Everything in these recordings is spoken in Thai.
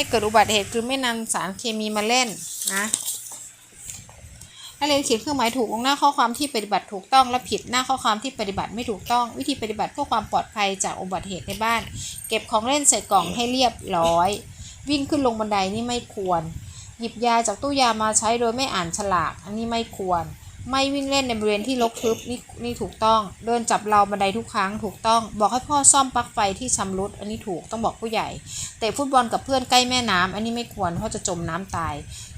ให้เกิดอุบัติเหตุคือไม่นำสารเคมีมาเล่นนะนักเรียนเขียนเครื่องหมายถูกลงหน้าข้อความที่ปฏิบัติถูกต้องและผิดหน้าข้อความที่ปฏิบัติไม่ถูกต้อง วิธีปฏิบัติเพื่อความปลอดภัยจากอุบัติเหตุในบ้าน เก็บของเล่นใส่กล่องให้เรียบร้อย วิ่งขึ้นลงบันไดนี่ไม่ควร หยิบยาจากตู้ยามาใช้โดยไม่อ่านฉลาก อันนี้ไม่ควร ไม่วิ่งเล่นในบริเวณที่รกทึบนี่นี่ถูกต้อง เดินจับเราบันไดทุกครั้งถูกต้อง บอกให้พ่อซ่อมปลั๊กไฟที่ชำรุด อันนี้ถูกต้องบอกผู้ใหญ่เตะฟุตบอลกับเพื่อนใกล้แม่น้ำอันนี้ไม่ควรเพราะจะจมน้ำตาย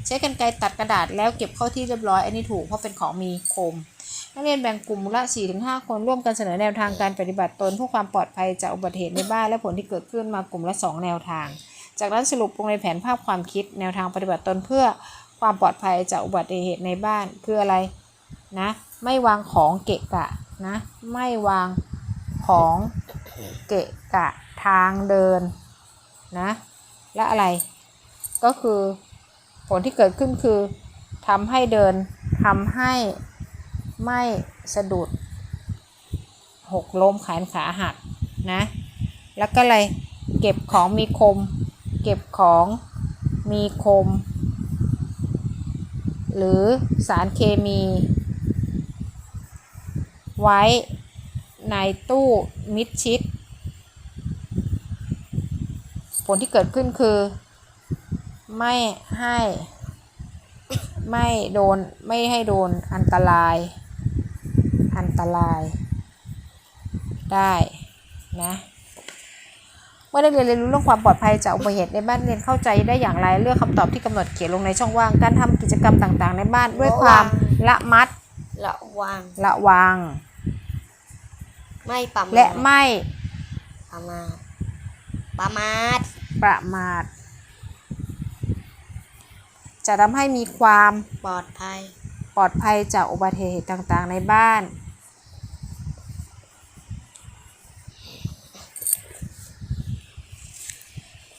ใช้กรรไกรตัดกระดาษแล้วเก็บเข้าที่เรียบร้อย อันนี้ถูกเพราะเป็นของมีคมนักเรียนแบ่งกลุ่มละ 4-5 คนร่วมกันเสนอแนวทางการปฏิบัติตนเพื่อความปลอดภัยจากอุบัติเหตุในบ้านและผลที่เกิดขึ้นมากลุ่มละ 2 แนวทาง จากนั้นสรุปลงในแผนภาพความคิด แนวทางปฏิบัติตนเพื่อความปลอดภัยจากอุบัติเหตุในบ้านคืออะไร นะไม่วางของเกะกะนะไม่วางของเกะกะทางเดินนะและอะไรก็คือผลที่เกิดขึ้นคือทำให้เดินทำให้ไม่สะดุดหกล้มแขนขาหักนะแล้วก็อะไรเก็บของมีคม เก็บของมีคม หรือสารเคมี ไว้ในตู้มิดชิด ผลที่เกิดขึ้นคือ ไม่ให้ ไม่โดน ไม่ให้โดนอันตราย อันตราย ได้นะเมื่อนักเรียนเรียนรู้เรื่องความปลอดภัยจากอุบัติเหตุในบ้านเรียนเข้าใจได้อย่างไรเลือกคำตอบที่กำหนดเขียนลงในช่องว่างการทำกิจกรรมต่างๆ ในบ้านด้วยความละมัดระวังระวัง ไม่ประมาทและไม่ประมาทประมาทประมาท จะทำให้มีความปลอดภัย ปลอดภัยจากอุบัติเหตุต่างๆในบ้าน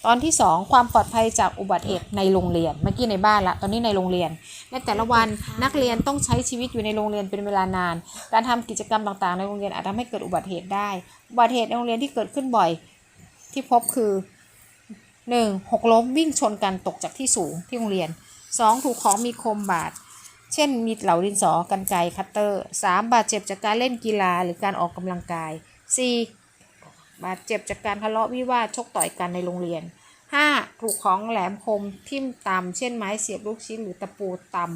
ตอนที่ 2 ความปลอดภัยจากอุบัติเหตุในโรงเรียน เมื่อกี้ในบ้านละตอนนี้ในโรงเรียน ในแต่ละวันนักเรียนต้องใช้ชีวิตอยู่ในโรงเรียนเป็นเวลานาน การทำกิจกรรมต่างๆ ในโรงเรียนอาจทำให้เกิดอุบัติเหตุได้ อุบัติเหตุในโรงเรียนที่เกิดขึ้นบ่อยที่พบคือ 1. หกล้มวิ่งชนกันตกจากที่สูงที่โรงเรียน 2. ถูกของมีคมบาดเช่น มีเหลาดินสอกันไกคัตเตอร์ 3. บาดเจ็บจากการเล่นกีฬาหรือการออกกำลังกาย 4. บาดเจ็บจากการทะเลาะวิวาทชกต่อยกันในโรงเรียน 5. ถูกของแหลมคมทิ่มตำเช่นไม้เสียบลูกชิ้นหรือตะปูตำ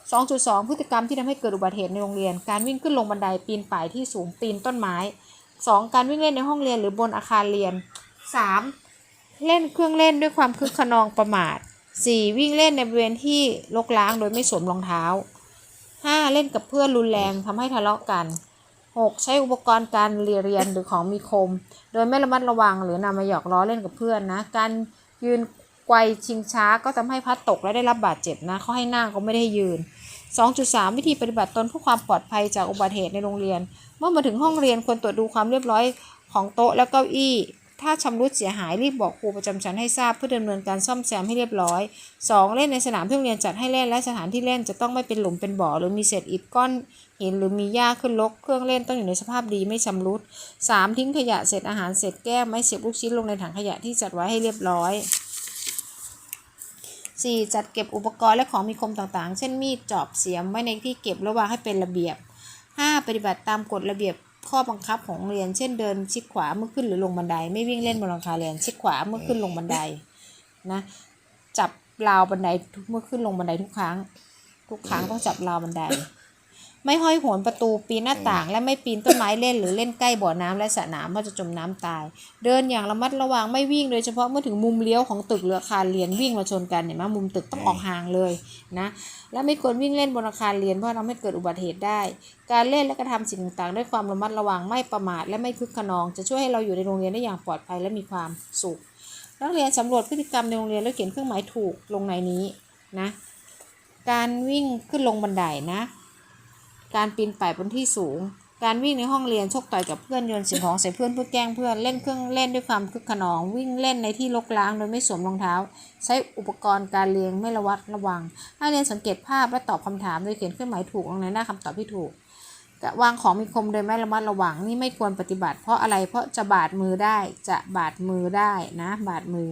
2.2 พฤติกรรมที่ทำให้เกิดอุบัติเหตุในโรงเรียน การวิ่งขึ้นลงบันไดปีนป่ายที่สูงปีนต้นไม้ 2. การวิ่งเล่นในห้องเรียนหรือบนอาคารเรียน 3. เล่นเครื่องเล่นด้วยความคึกขนองประมาท 4. วิ่งเล่นในบริเวณที่รกร้างโดยไม่สวมรองเท้า 5. เล่นกับเพื่อนรุนแรงทำให้ทะเลาะกัน 6. ใช้อุปกรณ์การเรียนหรือของมีคม โดยไม่ระมัดระวังหรือนำมาหยอกล้อเล่นกับเพื่อนนะ การยืนไกวชิงช้าก็ทำให้พัดตกและได้รับบาดเจ็บนะเขาให้นั่งเขาไม่ได้ให้ยืน 2.3 วิธีปฏิบัติตนเพื่อความปลอดภัยจากอุบัติเหตุในโรงเรียน เมื่อมาถึงห้องเรียนควรตรวจดูความเรียบร้อยของโต๊ะและเก้าอี้ ถ้าชำรุดเสียหายรีบบอกครูประจำชั้นให้ทราบเพื่อดำเนินการซ่อมแซมให้เรียบร้อย 2. เล่นในสนามที่โรงเรียนจัดให้เล่นและสถานที่เล่นจะต้องไม่เป็นหลุมเป็นบ่อ หรือมีเศษอิฐก้อนหินหรือมีหญ้าขึ้นรกเครื่องเล่นต้องอยู่ในสภาพดีไม่ชำรุด 3. ทิ้งขยะเศษอาหารเศษแก้วไม้เสียบลูกชิ้นลงในถังขยะที่จัดไว้ให้เรียบร้อย 4. จัดเก็บอุปกรณ์และของมีคมต่างๆ เช่นมีดจอบเสียมไว้ในที่เก็บระวางให้เป็นระเบียบ 5. ปฏิบัติตามกฎระเบียบ ข้อบังคับของโรงเรียน เช่นเดินชิดขวาเมื่อขึ้นหรือลงบันได ไม่วิ่งเล่นบนหลังคาเรียนชิดขวาเมื่อขึ้นลงบันไดนะจับราวบันไดทุกเมื่อขึ้นลงบันไดทุกครั้ง ทุกครั้งต้องจับราวบันได ไม่ห้อยโหนประตูปีนหน้าต่าง และไม่ปีนต้นไม้เล่น หรือเล่นใกล้บ่อน้ำและสระน้ำเพราะจะจมน้ำตาย เดินอย่างระมัดระวังไม่วิ่งโดยเฉพาะเมื่อถึงมุมเลี้ยวของตึกหรืออาคารเรียนวิ่งมาชนกันเห็นไหมมุมตึกต้องออกห่างเลยนะและไม่ควรวิ่งเล่นบนอาคารเรียนเพราะทำให้เกิดอุบัติเหตุได้ การเล่นและกระทำสิ่งต่างๆด้วยความระมัดระวังไม่ประมาทและไม่คึกขนอง จะช่วยให้เราอยู่ในโรงเรียนได้อย่างปลอดภัยและมีความสุขนักเรียนสำรวจพฤติกรรมในโรงเรียนแล้วเขียนเครื่องหมายถูกลงในนี้นะการวิ่งขึ้นลงบันไดนะ การปีนป่ายบนที่สูง การวิ่งในห้องเรียนชกต่อยกับเพื่อนโยนสิ่งของใส่เพื่อนเพื่อแกล้งเพื่อนเล่นเครื่องเล่นด้วยความคึกขนอง วิ่งเล่นในที่รกร้างโดยไม่สวมรองเท้า ใช้อุปกรณ์การเรียนไม่ระวัดระวังให้เรียนสังเกตภาพและตอบคำถามโดยเขียนเครื่องหมายถูกลงในหน้าคำตอบที่ถูกวางของมีคมโดยไม่ระมัดระวังนี่ไม่ควรปฏิบัติ เพราะอะไรเพราะจะบาดมือได้จะบาดมือได้นะบาดมือ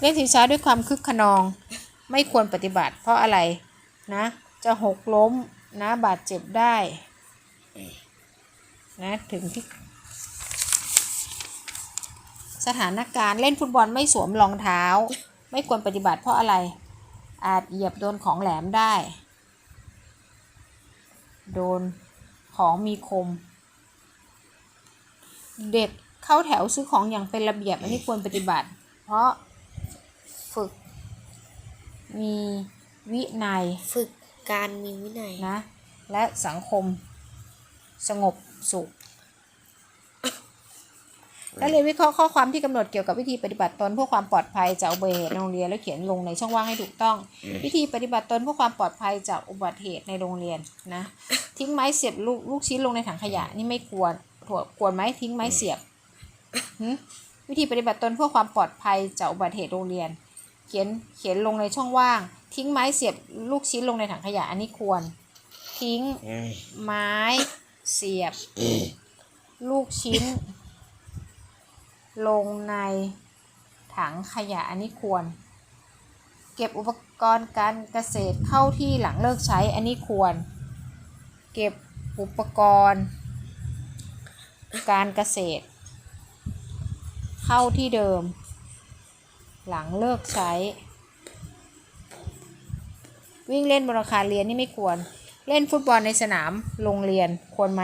เล่นชิงช้าด้วยความคึกขนอง ไม่ควรปฏิบัติ เพราะอะไรนะจะหกล้มนะบาดเจ็บได้นะถึงที่สถานการณ์เล่นฟุตบอลไม่สวมรองเท้า ไม่ควรปฏิบัติเพราะอะไร อาจเหยียบโดนของแหลมได้ โดนของมีคม เด็กเข้าแถวซื้อของอย่างเป็นระเบียบอันนี้ควรปฏิบัติ เพราะ มีวินัยฝึกการมีวินัยนะ และสังคมสงบสุขและเรียนวิเคราะห์ข้อความที่กำหนดเกี่ยวกับวิธีปฏิบัติตนเพื่อความปลอดภัยจากอุบัติเหตุในโรงเรียนและเขียนลงในช่องว่างให้ถูกต้อง วิธีปฏิบัติตนเพื่อความปลอดภัยจากอุบัติเหตุในโรงเรียนนะทิ้งไม้เสียบลูกลูกชิ้นลงในถังขยะนี่ไม่ควรถั่วควรไหมทิ้งไม้เสียบหึวิธีปฏิบัติตนเพื่อความปลอดภัยจากอุบัติเหตุโรงเรียนเขียนเขียนลงในช่องว่าง ทิ้งไม้เสียบลูกชิ้นลงในถังขยะอันนี้ควร ทิ้งไม้เสียบ ลูกชิ้น ลงในถังขยะอันนี้ควร เก็บอุปกรณ์การเกษตรเข้าที่หลังเลิกใช้อันนี้ควร เก็บอุปกรณ์ การเกษตร เข้าที่เดิม หลังเลิกใช้ วิ่งเล่นบนอาคารเรียนนี่ไม่ควร เล่นฟุตบอลในสนามโรงเรียนควรไหม